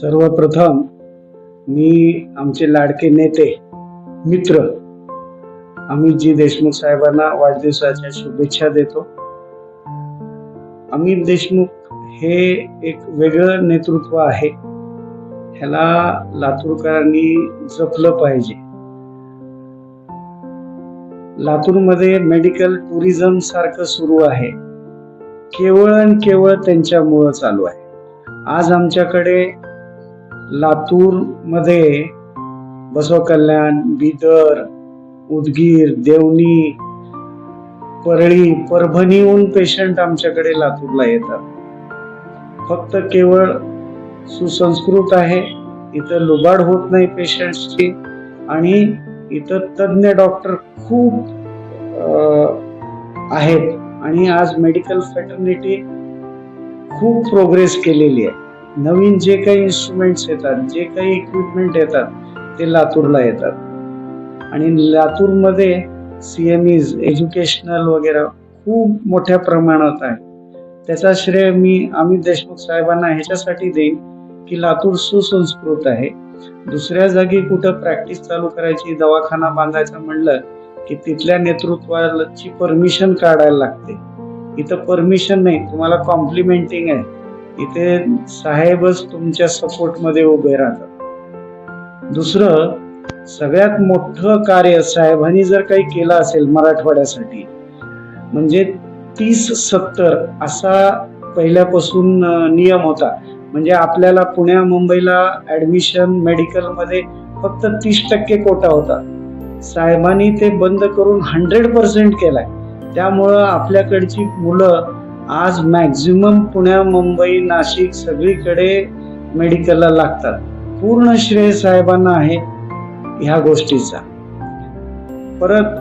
सर्वप्रथम मी आमचे लाडके नेते मित्र अमितजी देशमुख साहेबांना वाढदिवसाच्या शुभेच्छा देतो. अमित देशमुख हे एक वेगळं नेतृत्व आहे. ह्याला लातूरकरांनी जपलं पाहिजे. लातूरमध्ये मेडिकल टुरिझम सारखं सुरू आहे. केवळ आणि केवळ त्यांच्यामुळं चालू आहे. आज आमच्याकडे लातूरमध्ये बसवकल्याण बसव कल्याण बिदर उदगीर देवणी परळी परभणीहून पेशंट आमच्याकडे लातूरला येतात. फक्त केवळ सुसंस्कृत आहे इथं लुबाड होत नाही पेशंट्सची आणि इथं तज्ज्ञ डॉक्टर खूप आहेत. आणि आज मेडिकल फॅटर्निटी खूप प्रोग्रेस केलेली आहे. नवीन जे काही इन्स्ट्रुमेंट्स येतात जे काही इक्विपमेंट येतात ते लातूरला येतात. आणि लातूरमध्ये सी एम इज एज्युकेशनल वगैरे खूप मोठ्या प्रमाणात आहे. त्याचा श्रेय मी अमित देशमुख साहेबांना ह्याच्यासाठी देईन की लातूर सुसंस्कृत आहे. दुसऱ्या जागी कुठं प्रॅक्टिस चालू करायची दवाखाना बांधायचा म्हणलं की तिथल्या नेतृत्वाची परमिशन काढायला लागते. इथं परमिशन नाही तुम्हाला कॉम्प्लिमेंटिंग आहे. इथे साहेबच तुमच्या सपोर्टमध्ये उभे राहतात. दुसरं सगळ्यात मोठं कार्य साहेबांनी जर काही केलं असेल मराठवाड्यासाठी म्हणजे तीस सत्तर असा पहिल्यापासून नियम होता. म्हणजे आपल्याला पुण्या मुंबईला ऍडमिशन मेडिकलमध्ये फक्त तीस टक्के कोटा होता. साहेबांनी ते बंद करून हंड्रेड पर्सेंट केलाय. त्यामुळं आपल्याकडची मुलं आज मॅक्झिमम पुण्या मुंबई नाशिक सगळीकडे मेडिकलला लागतात. पूर्ण श्रेय साहेबांना आहे ह्या गोष्टीचा. परत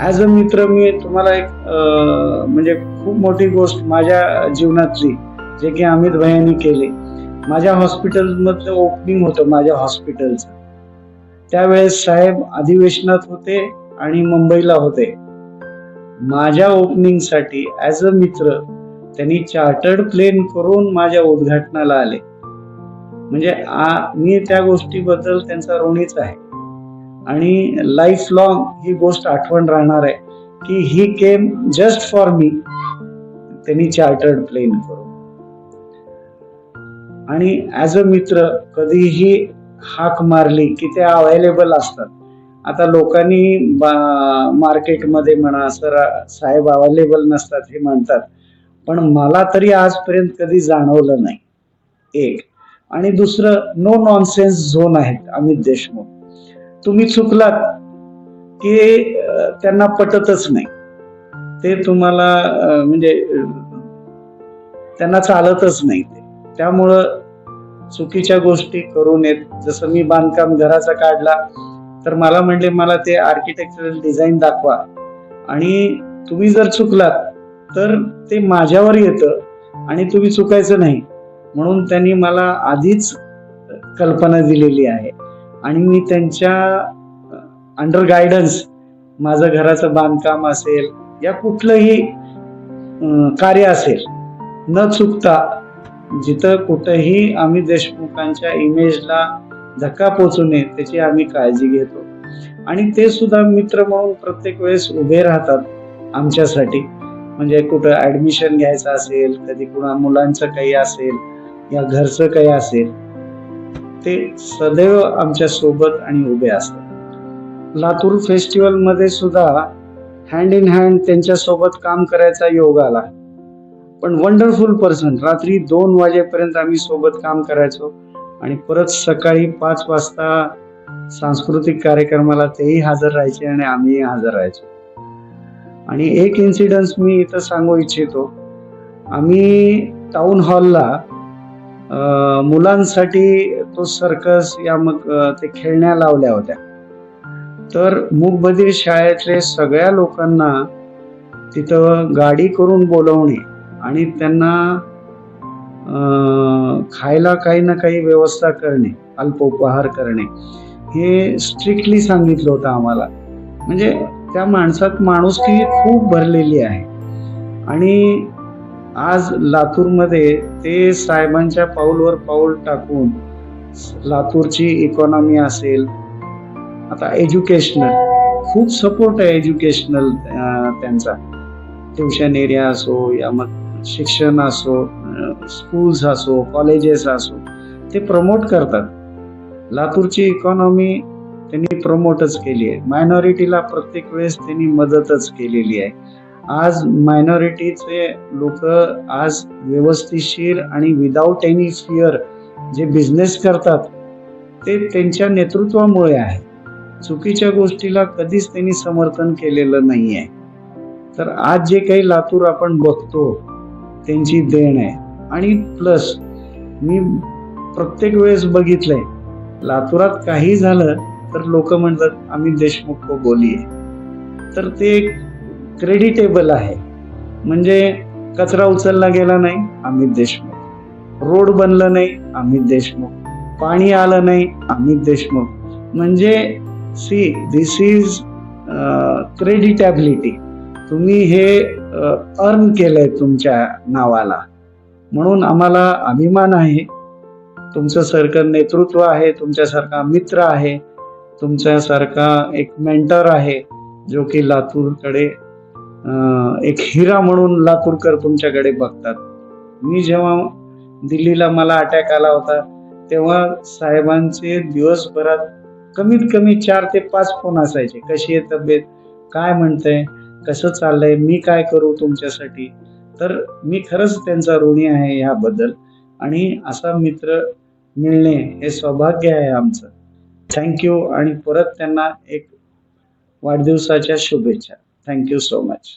ॲज अ मित्र मी तुम्हाला एक म्हणजे खूप मोठी गोष्ट माझ्या जीवनातली जे की अमित भैयांनी केले. माझ्या हॉस्पिटलमधलं ओपनिंग होतं माझ्या हॉस्पिटलचं त्यावेळेस साहेब अधिवेशनात होते आणि मुंबईला होते. माझ्या ओपनिंगसाठी ॲज अ मित्र त्यांनी चार्टर्ड प्लेन करून माझ्या उद्घाटनाला आले. म्हणजे आ- मी त्या गोष्टीबद्दल त्यांचा ऋणीच आहे. आणि लाईफ लॉंग ही गोष्ट आठवण राहणार आहे की ही केम जस्ट फॉर मी त्यांनी चार्टर्ड प्लेन करून. आणि ॲज अ मित्र कधीही हाक मारली की ते अवेलेबल असतात. आता लोकांनी बा- मार्केटमध्ये म्हणा सर साहेब अवेलेबल नसतात हे म्हणतात. पण मला तरी आजपर्यंत कधी जाणवलं नाही. एक. आणि दुसरं नो नॉनसेन्स झोन आहेत अमित देशमुख. तुम्ही चुकलात की त्यांना पटतच नाही. ते तुम्हाला म्हणजे त्यांना चालतच नाही ते. त्यामुळं चुकीच्या गोष्टी करू नयेत. जसं मी बांधकाम घराचा काढला तर मला म्हणले मला ते आर्किटेक्चरल डिझाईन दाखवा. आणि तुम्ही जर चुकलात तर ते माझ्यावर येतं आणि तुम्ही चुकायचं नाही. म्हणून त्यांनी मला आधीच कल्पना दिलेली आहे. आणि मी त्यांच्या अंडर गायडन्स माझं घराचं बांधकाम असेल या कुठलंही कार्य असेल न चुकता जिथं कुठंही आम्ही देशमुखांच्या इमेजला धक्का पोचू नये त्याची आम्ही काळजी घेतो. आणि ते सुद्धा मित्र म्हणून प्रत्येक वेळेस उभे राहतात आमच्यासाठी. म्हणजे कुठं ऍडमिशन घ्यायचं असेल कधी कुणा मुलांचं काही असेल या घरचं काही असेल ते सदैव आमच्यासोबत आणि उभे असतात. लातूर फेस्टिवलमध्ये सुद्धा हँड इन हँड त्यांच्यासोबत काम करायचा योग आला. पण वंडरफुल पर्सन रात्री दोन वाजेपर्यंत आम्ही सोबत काम करायचो. आणि परत सकाळी पाच वाजता सांस्कृतिक कार्यक्रमाला तेही हजर राहायचे आणि आम्ही हजर राहायचो. आणि एक इन्सिडन्स मी इथं सांगू इच्छितो. आम्ही टाउन हॉलला मुलांसाठी तो सर्कस या मग ते खेळण्या लावल्या होत्या. तर मूकबधीर शाळेतले सगळ्या लोकांना तिथं गाडी करून बोलवणे आणि त्यांना खायला काही ना काही व्यवस्था करणे अल्पोपहार करणे हे स्ट्रिक्टली सांगितलं होतं आम्हाला. म्हणजे त्या माणसात माणुसकी खूप भरलेली आहे. आणि आज लातूरमध्ये ते साहेबांच्या पाऊलवर पाऊल टाकून लातूरची इकॉनॉमी असेल आता एज्युकेशनल खूप सपोर्ट आहे एज्युकेशनल त्यांचा. ट्युशन एरिया असो या मग शिक्षण असो स्कूल्स असो कॉलेजेस असो ते प्रमोट करतात. लातूरची इकॉनॉमी त्यांनी प्रमोटच केली आहे. मायनॉरिटीला प्रत्येक वेळेस त्यांनी मदतच केलेली आहे. आज मायनॉरिटीचे लोक आज व्यवस्थितशीर आणि विदाऊट एनी फिअर जे बिझनेस करतात ते त्यांच्या नेतृत्वामुळे आहे. चुकीच्या गोष्टीला कधीच त्यांनी समर्थन केलेलं नाही आहे तर आज जे काही लातूर आपण बघतो त्यांची देण आहे. आणि प्लस मी प्रत्येक वेळेस बघितलंय लातूरात काही झालं तर लोक म्हणतात आम्ही देशमुख को आहे. तर ते क्रेडिटेबल आहे. म्हणजे कचरा उचलला गेला नाही अमित देशमुख. रोड बनलं नाही अमित देशमुख. पाणी आलं नाही अमित देशमुख. म्हणजे सी दिस इज क्रेडिटॅबिलिटी तुम्ही हे अर्न केलंय तुमच्या नावाला. म्हणून आम्हाला अभिमान आहे. तुमचं सारखं नेतृत्व आहे तुमच्यासारखा मित्र आहे तुमच्यासारखा एक मेंटर आहे जो की लातूरकडे एक हिरा म्हणून लातूरकर तुमच्याकडे बघतात. मी जेव्हा दिल्लीला मला अटॅक आला होता तेव्हा साहेबांचे दिवसभरात कमीत कमी चार ते पाच फोन असायचे. कशी आहे तब्येत? काय म्हणतंय? कसं चाललंय? मी काय करू तुमच्यासाठी? तर मी खरंच त्यांचा ऋणी आहे याबद्दल. आणि असा मित्र मिळणे हे सौभाग्य आहे आमचं. थँक्यू आणि परत त्यांना एक वाढदिवसाच्या शुभेच्छा. Thank you so much